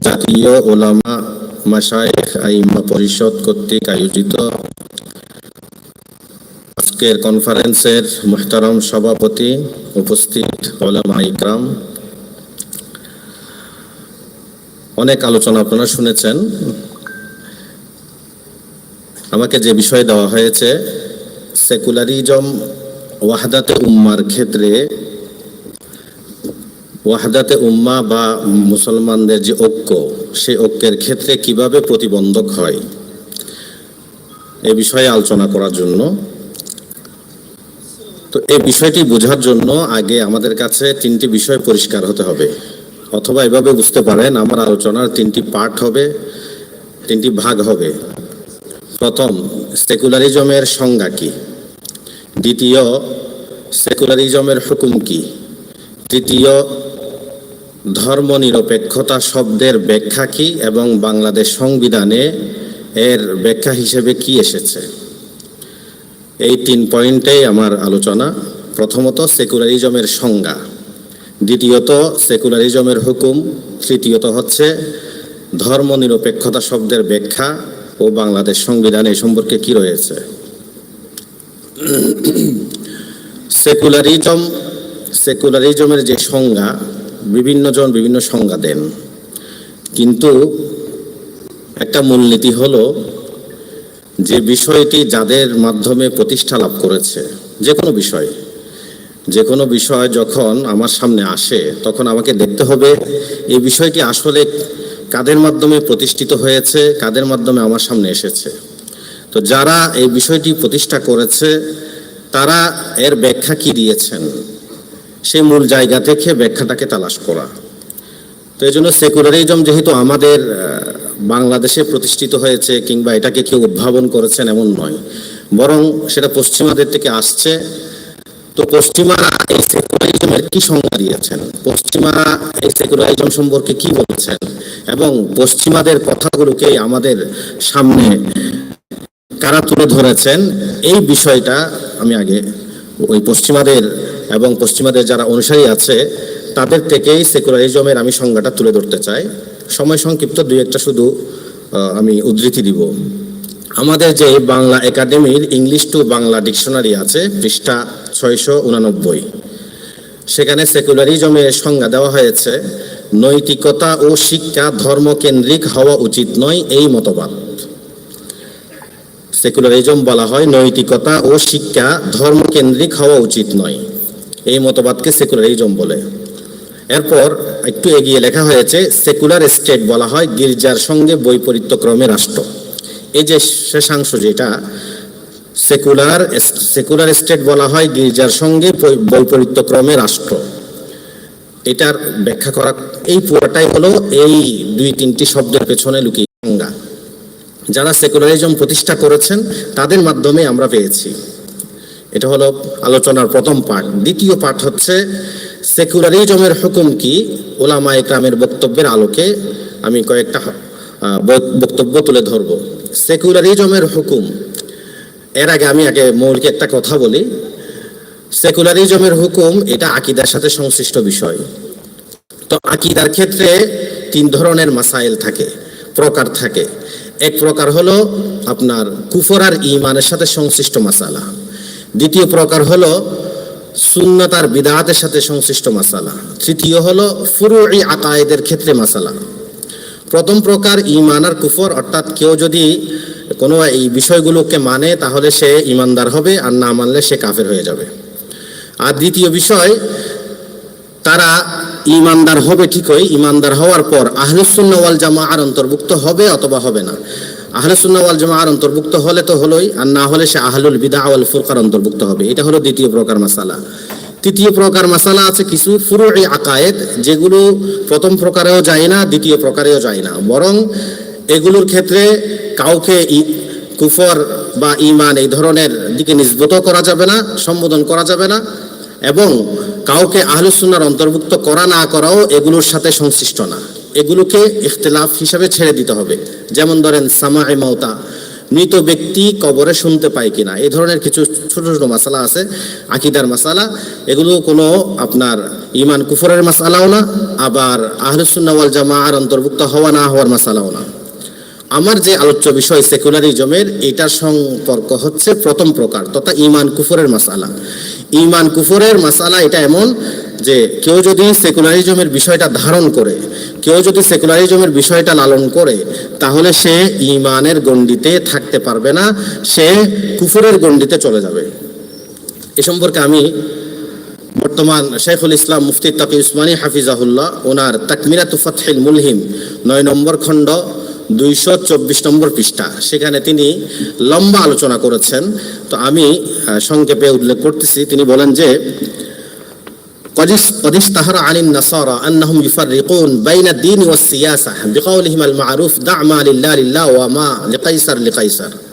জাতীয় ওলামা মাসায়েখ আইম্মা পরিষদ কর্তৃক আয়োজিত আজকের কনফারেন্সের মোহতারম সভাপতি উপস্থিত ওলামা ইকরাম। অনেক আলোচনা আপনারা শুনেছেন। আমাকে যে বিষয় দেওয়া হয়েছে সেকুলারিজম ওয়াহদাতে উম্মার ক্ষেত্রে ওয়াহদাতে উম্মা বা মুসলমানদের যে ঐক্য, সেই ঐক্যের ক্ষেত্রে কীভাবে প্রতিবন্ধক হয়? এ বিষয়ে আলোচনা করার জন্য। তো এই বিষয়টি বোঝার জন্য আগে আমাদের কাছে তিনটি বিষয় পরিষ্কার হতে হবে। অথবা এভাবে বুঝতে পারেন, আমার আলোচনার তিনটি পার্ট হবে, তিনটি ভাগ হবে। প্রথম, সেকুলারিজমের সংজ্ঞা কি? দ্বিতীয়, সেকুলারিজমের হুকুম কি? তৃতীয় ধর্মনিরপেক্ষতা শব্দের ব্যাখ্যা কি এবং বাংলাদেশ সংবিধানে এর ব্যাখ্যা হিসেবে কি এসেছে? এই তিন পয়েন্টেই আমার আলোচনা। প্রথমত, সেকুলারিজমের সংজ্ঞা। দ্বিতীয়ত, সেকুলারিজমের হুকুম। তৃতীয়ত হচ্ছে, ধর্মনিরপেক্ষতা শব্দের ব্যাখ্যা ও বাংলাদেশ সংবিধানে সম্পর্কে কি রয়েছে? সেকুলারিজম, সেকুলারিজমের যে সংজ্ঞা বিভিন্ন জন বিভিন্ন সংজ্ঞা দেন। কিন্তু একটা মূলনীতি হলো যে বিষয়টি যাদের মাধ্যমে প্রতিষ্ঠা লাভ করেছে, যে কোনো বিষয়, যে কোনো বিষয় যখন আমার সামনে আসে, তখন আমাকে দেখতে হবে এই বিষয়টি আসলে কাদের মাধ্যমে প্রতিষ্ঠিত হয়েছে, কাদের মাধ্যমে আমার সামনে এসেছে। তো যারা এই বিষয়টি প্রতিষ্ঠা করেছে, তারা এর ব্যাখ্যা কি দিয়েছেন? সেই মূল জায়গা থেকে ব্যাখ্যাটাকে তালাশ করা। তো এই জন্য সেকুলারিজম যেহেতু আমাদের বাংলাদেশে প্রতিষ্ঠিত হয়েছে কিংবা এটাকে কেউ উদ্ভাবন করেছেন এমন নয়, বরং সেটা পশ্চিমাদের থেকে আসছে। তো পশ্চিমারা এই সেকুলারিজমের কি সংজ্ঞা দিয়েছেন? পশ্চিমারা এই সেকুলারিজম সম্পর্কে কি বলেছেন? এবং পশ্চিমাদের কথাগুলোকে আমাদের সামনে কারা তুলে ধরেছেন? এই বিষয়টা আমি আগে ওই পশ্চিমাদের এবং পশ্চিমাদের যারা অনুসারী আছে, তাদের থেকেই সেকুলারিজমের আমি সংজ্ঞাটা তুলে ধরতে চাই। সময় সংক্ষিপ্ত, দুই একটা শুধু আমি উদ্ধৃতি দিব। আমাদের যে বাংলা একাডেমির ইংলিশ টু বাংলা ডিকশনারি আছে, পৃষ্ঠা ছয়শো উনানব্বই। সেখানে সেকুলারিজমের সংজ্ঞা দেওয়া হয়েছে, নৈতিকতা ও শিক্ষা ধর্মকেন্দ্রিক হওয়া উচিত নয় এই মতবাদ। সেকুলারিজম বলা হয় নৈতিকতা ও শিক্ষা ধর্মকেন্দ্রিক হওয়া উচিত নয়। এই মতবাদকে সেকুলারিজম বলে। এরপর একটু এগিয়ে লেখা হয়েছে সেকুলার স্টেট বলা হয় গির্জার সঙ্গে বৈপরীত্যক্রমে রাষ্ট্র। এই যে শেষাংশ যেটা সেকুলার সেকুলার স্টেট বলা হয় গির্জার সঙ্গে বৈপরীত্যক্রমে রাষ্ট্র। এটার ব্যাখ্যা করা, এই পুরোটাই হলো এই দুই তিনটি শব্দের পেছনে লুকিয়ে। সংজ্ঞা যারা সেকুলারিজম প্রতিষ্ঠা করেছেন, তাদের মাধ্যমে আমরা পেয়েছি। এটা হলো আলোচনার প্রথম পার্ট দ্বিতীয় পার্ট হচ্ছে, সেকুলারিজমের হুকুম কি? ওলামা একরামের বক্তব্যের আলোকে আমি কয়েকটা বক্তব্য তুলে ধরব। সেকুলারিজমের হুকুম। এর আগে আমি আগে মৌলিক একটা কথা বলি। সেকুলারিজমের হুকুম, এটা আকিদার সাথে সংশ্লিষ্ট বিষয়। তো আকিদার ক্ষেত্রে তিন ধরনের মাসাইল থাকে, প্রকার থাকে। এক প্রকার হলো আপনার কুফর আর ইমানের সাথে সংশ্লিষ্ট মাসালা। দ্বিতীয় প্রকার হলো সুন্নত আর বিদাহাতের সাথে সংশ্লিষ্ট মাসালা। তৃতীয় হলো ফুরুই আকায়েদের ক্ষেত্রে মাসালা। প্রথম প্রকার ইমান আর কুফর, অর্থাৎ কেউ যদি কোনো এই বিষয়গুলোকে মানে তাহলে সে ইমানদার হবে, আর না মানলে সে কাফের হয়ে যাবে। আর দ্বিতীয় বিষয়, তারা ইমানদার হবে ঠিকই ইমানদার হওয়ার পর আহলুসুন্না ওয়াল জামাআর অন্তর্ভুক্ত হবে অথবা হবে না। আহলুসুন্না ওয়াল জামাআর অন্তর্ভুক্ত হলে তো হলোই, আর না হলে সে আহলুল বিদা ওয়াল ফুরকার অন্তর্ভুক্ত হবে। এটা হলো দ্বিতীয় প্রকার মাসালা। তৃতীয় প্রকার মাসালা আছে কিছু ফুরুই আকায়েদ, যেগুলো প্রথম প্রকারেও যায় না, দ্বিতীয় প্রকারেও যায় না। বরং এগুলোর ক্ষেত্রে কাউকে কুফর বা ইমান এই ধরনের দিকে নিষ্পত করা যাবে না, সম্বোধন করা যাবে না, এবং কাউকে আহলুসুন্নার অন্তর্ভুক্ত করা না করাও এগুলোর সাথে সংশ্লিষ্ট না। এগুলোকে ইখতলাফ হিসাবে ছেড়ে দিতে হবে। যেমন ধরেন সামা মাওতা। মৃত ব্যক্তি কবরে শুনতে পায় কিনা। এই ধরনের কিছু ছোট ছোট মাসালা আছে, আকিদার মশালা এগুলো কোনো আপনার ইমান কুফরের মশালাও না, আবার আহলুসুন্না ওয়াল জামাআর অন্তর্ভুক্ত হওয়া না হওয়ার মশালাও না। আমার যে আলোচ্য বিষয় সেকুলারিজমের এটার সম্পর্ক হচ্ছে প্রথম প্রকার, তথা ইমান কুফরের মশালা ইমান কুফরের মশালা এটা এমন যে, কেউ যদি সেকুলারিজমের বিষয়টা ধারণ করে কেউ যদি সেকুলারিজমের বিষয়টা লালন করে, তাহলে সে ইমানের গণ্ডিতে থাকতে পারবে না, সে কুফরের গণ্ডিতে চলে যাবে। এ সম্পর্কে আমি বর্তমান শেখুল ইসলাম মুফতি তাকি উসমানী হাফিজাহুল্লাহ, ওনার তাকমিরাতু ফাতহিল মুলহিম, নয় নম্বর খণ্ড, দুইশো চব্বিশ নম্বর পৃষ্ঠা। সেখানে তিনি লম্বা আলোচনা করেছেন। তো আমি সংক্ষেপে উল্লেখ করতেছি। তিনি বলেন যে قد اشتهر عن النصارى أنهم يفرقون بين الدين والسياسة بقولهم المعروف دع ما لله لله وما لقيصر لقيصر.